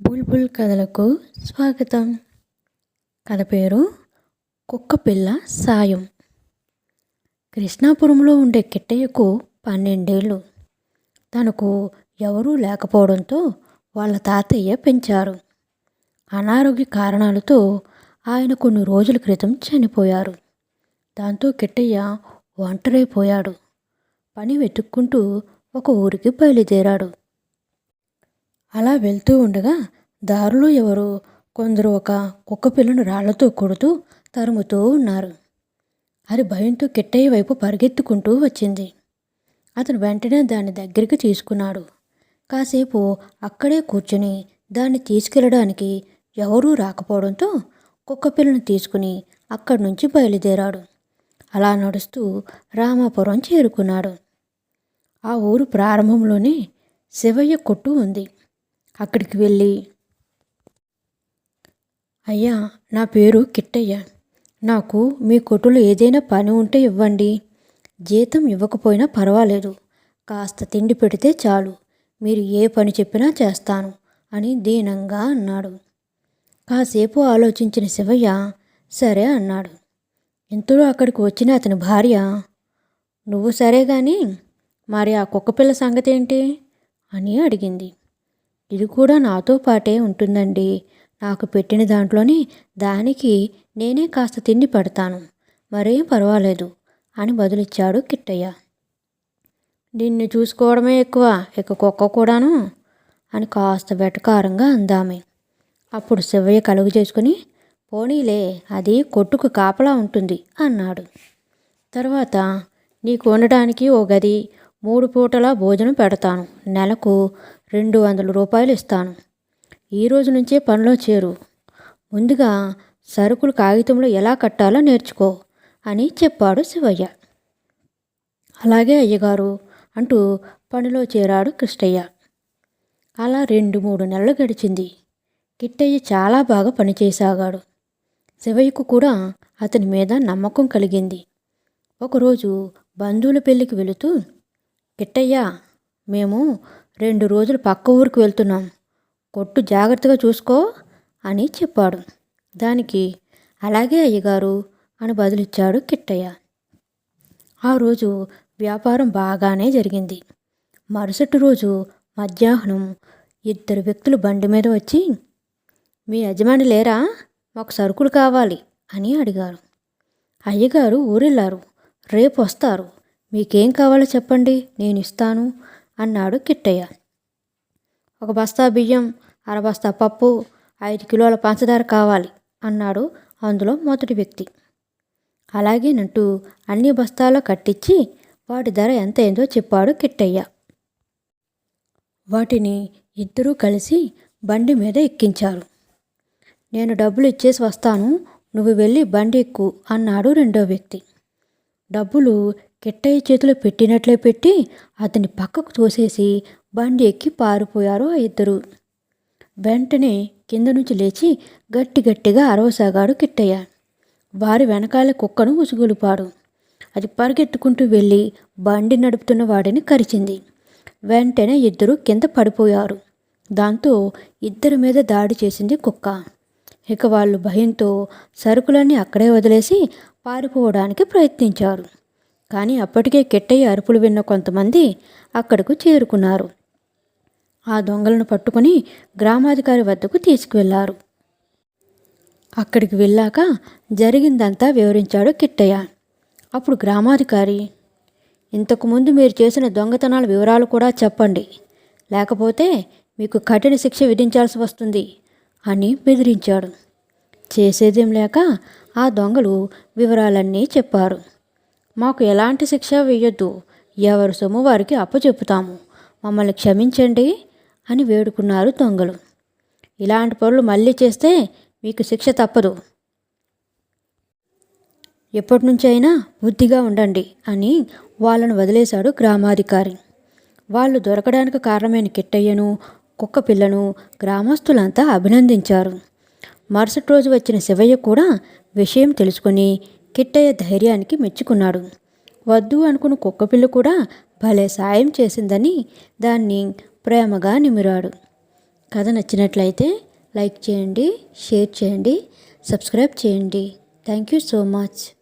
బుల్బుల్ కథలకు స్వాగతం. కథ పేరు కుక్క పిల్ల సాయం. కృష్ణాపురంలో ఉండే కిట్టయ్యకు పన్నెండేళ్ళు. తనకు ఎవరూ లేకపోవడంతో వాళ్ళ తాతయ్య పెంచారు. అనారోగ్య కారణాలతో ఆయన కొన్ని రోజుల క్రితం చనిపోయారు. దాంతో కిట్టయ్య ఒంటరైపోయాడు. పని వెతుక్కుంటూ ఒక ఊరికి బయలుదేరాడు. అలా వెళ్తూ ఉండగా దారిలో ఎవరో కొందరు ఒక కుక్క పిల్లను రాళ్ళతో కొడుతూ తరుముతూ ఉన్నారు. అది భయంతో కిట్టయ్య వైపు పరిగెత్తుకుంటూ వచ్చింది. అతను వెంటనే దాన్ని దగ్గరికి తీసుకున్నాడు. కాసేపు అక్కడే కూర్చుని దాన్ని తీసుకెళ్ళడానికి ఎవరూ రాకపోవడంతో కుక్క పిల్లను తీసుకుని అక్కడి నుంచి బయలుదేరాడు. అలా నడుస్తూ రామాపురం చేరుకున్నాడు. ఆ ఊరు ప్రారంభంలోనే శివయ్య కొట్టు ఉంది. అక్కడికి వెళ్ళి అయ్యా నా పేరు కిట్టయ్య. నాకు మీ కొట్టులో ఏదైనా పని ఉంటే ఇవ్వండి. జీతం ఇవ్వకపోయినా పర్వాలేదు. కాస్త తిండి పెడితే చాలు. మీరు ఏ పని చెప్పినా చేస్తాను అని దీనంగా అన్నాడు. కాసేపు ఆలోచించిన శివయ్య సరే అన్నాడు. ఇంతలో అక్కడికి వచ్చిన అతని భార్య నువ్వు సరే కానీ మరి ఆ కుక్కపిల్ల సంగతి ఏంటి అని అడిగింది. ఇది కూడా నాతో పాటే ఉంటుందండి. నాకు పెట్టిన దాంట్లోనే దానికి నేనే కాస్త తిండి పెడతాను. మరేం పర్వాలేదు అని బదులిచ్చాడు కిట్టయ్య. నిన్ను చూసుకోవడమే ఎక్కువ ఇక కుక్క కూడాను అని కాస్త వెటకారంగా అందామె. అప్పుడు శివయ్య కలుగు చేసుకుని పోనీలే అది కొట్టుకు కాపలా ఉంటుంది అన్నాడు. తర్వాత నీకు ఉండడానికి ఓ గది మూడు పూటలా భోజనం పెడతాను. నెలకు రెండు వందల రూపాయలు ఇస్తాను. ఈ రోజు నుంచే పనిలో చేరు. ముందుగా సరుకులు కాగితంలో ఎలా కట్టాలో నేర్చుకో అని చెప్పాడు శివయ్య. అలాగే అయ్యగారు అంటూ పనిలో చేరాడు కృష్ణయ్య. అలా రెండు మూడు నెలలు గడిచింది. కిట్టయ్య చాలా బాగా పనిచేసాగాడు శివయ్యకు కూడా అతని మీద నమ్మకం కలిగింది. ఒకరోజు బంధువుల పెళ్ళికి వెళుతూ కిట్టయ్య మేము రెండు రోజులు పక్క ఊరికి వెళ్తున్నాం. కొట్టు జాగ్రత్తగా చూసుకో అని చెప్పాడు. దానికి అలాగే అయ్యగారు అని బదులిచ్చాడు కిట్టయ్య. ఆ రోజు వ్యాపారం బాగానే జరిగింది. మరుసటి రోజు మధ్యాహ్నం ఇద్దరు వ్యక్తులు బండి మీద వచ్చి మీ యజమాని లేరా? మాకు సరుకులు కావాలి అని అడిగారు. అయ్యగారు ఊరెళ్ళారు. రేపు వస్తారు. మీకేం కావాలో చెప్పండి. నేను ఇస్తాను అన్నాడు కిట్టయ్య. ఒక బస్తా బియ్యం అర బస్తా పప్పు ఐదు కిలోల పంచదార కావాలి అన్నాడు అందులో మొదటి వ్యక్తి. అలాగేనంటూ అన్ని బస్తాల్లో కట్టించి వాటి ధర ఎంత అయిందో చెప్పాడు కిట్టయ్య. వాటిని ఇద్దరూ కలిసి బండి మీద ఎక్కించారు. నేను డబ్బులు ఇచ్చేసి వస్తాను నువ్వు వెళ్ళి బండి ఎక్కు అన్నాడు రెండో వ్యక్తి. డబ్బులు కిట్టయ్య చేతిలో పెట్టినట్లే పెట్టి అతని పక్కకు తోసేసి బండి ఎక్కి పారిపోయారు ఆ ఇద్దరు. వెంటనే కింద నుంచి లేచి గట్టి గట్టిగా అరవసాగాడు కిట్టయ్య. వారి వెనకాల కుక్కను ఉసుగులుపాడు. అది పరిగెత్తుకుంటూ వెళ్ళి బండి నడుపుతున్న వాడిని కరిచింది. వెంటనే ఇద్దరు కింద పడిపోయారు. దాంతో ఇద్దరి మీద దాడి చేసింది కుక్క. ఇక వాళ్ళు భయంతో సరుకులన్నీ అక్కడే వదిలేసి పారిపోవడానికి ప్రయత్నించారు. కానీ అప్పటికే కిట్టయ్య అరుపులు విన్న కొంతమంది అక్కడకు చేరుకున్నారు. ఆ దొంగలను పట్టుకుని గ్రామాధికారి వద్దకు తీసుకువెళ్ళారు. అక్కడికి వెళ్ళాక జరిగిందంతా వివరించాడు కిట్టయ్య. అప్పుడు గ్రామాధికారి ఇంతకుముందు మీరు చేసిన దొంగతనాల వివరాలు కూడా చెప్పండి. లేకపోతే మీకు కఠిన శిక్ష విధించాల్సి వస్తుంది అని బెదిరించాడు. చేసేదేం లేక ఆ దొంగలు వివరాలన్నీ చెప్పారు. మాకు ఎలాంటి శిక్ష వేయొద్దు. ఎవరు సొమ్ము వారికి అప్పచెప్పుతాము. మమ్మల్ని క్షమించండి అని వేడుకున్నారు దొంగలు. ఇలాంటి పనులు మళ్ళీ చేస్తే మీకు శిక్ష తప్పదు. ఎప్పటి నుంచైనా బుద్ధిగా ఉండండి అని వాళ్ళను వదిలేశాడు గ్రామాధికారి. వాళ్ళు దొరకడానికి కారణమైన కిట్టయ్యను కుక్క పిల్లను గ్రామస్తులంతా అభినందించారు. మరుసటి రోజు వచ్చిన శివయ్య కూడా విషయం తెలుసుకొని కిట్టయ్య ధైర్యానికి మెచ్చుకున్నాడు. వద్దు అనుకున్న కుక్కపిల్ల కూడా భలే సాయం చేసిందని దాన్ని ప్రేమగా నిమిరాడు. కథ నచ్చినట్లయితే లైక్ చేయండి షేర్ చేయండి సబ్స్క్రైబ్ చేయండి. Thank you so much.